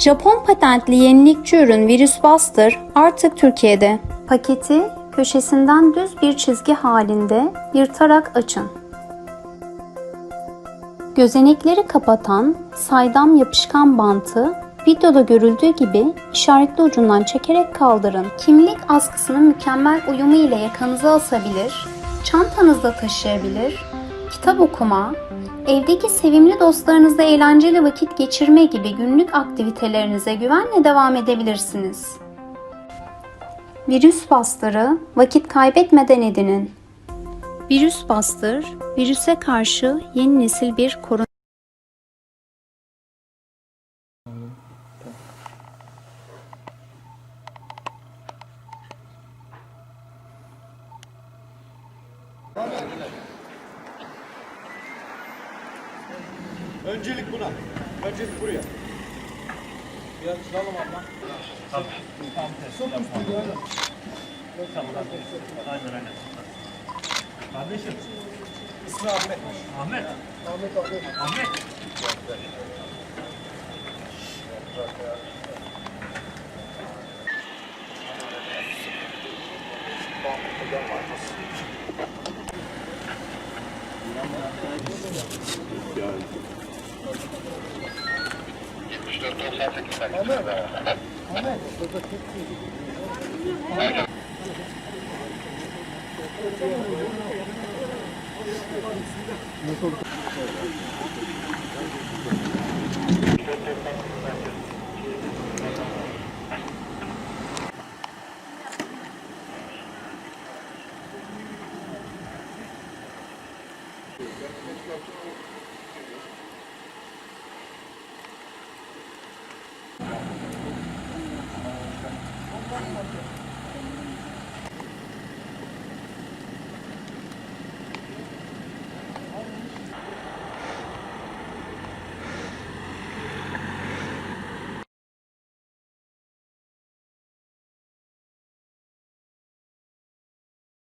Japon patentli yenilikçi ürün Virüs Buster artık Türkiye'de. Paketi köşesinden düz bir çizgi halinde yırtarak açın. Gözenekleri kapatan saydam yapışkan bantı videoda görüldüğü gibi işaretli ucundan çekerek kaldırın. Kimlik askısının mükemmel uyumu ile yakanıza asabilir, çantanızda taşıyabilir, kitap okuma, evdeki sevimli dostlarınızla eğlenceli vakit geçirme gibi günlük aktivitelerinize güvenle devam edebilirsiniz. Virüs bastırı vakit kaybetmeden edinin. Virüs bastır, virüse karşı yeni nesil bir korunma Öncelik buna. Öncelik buraya. Biraz çıkalım abla. Tabii. Tam test yapmam. Tamam. Aynen aynen. Kardeşim. İsmi Ahmet. Ahmet. Ahmet abi. Ahmet. Ahmet. Nasıl oldu?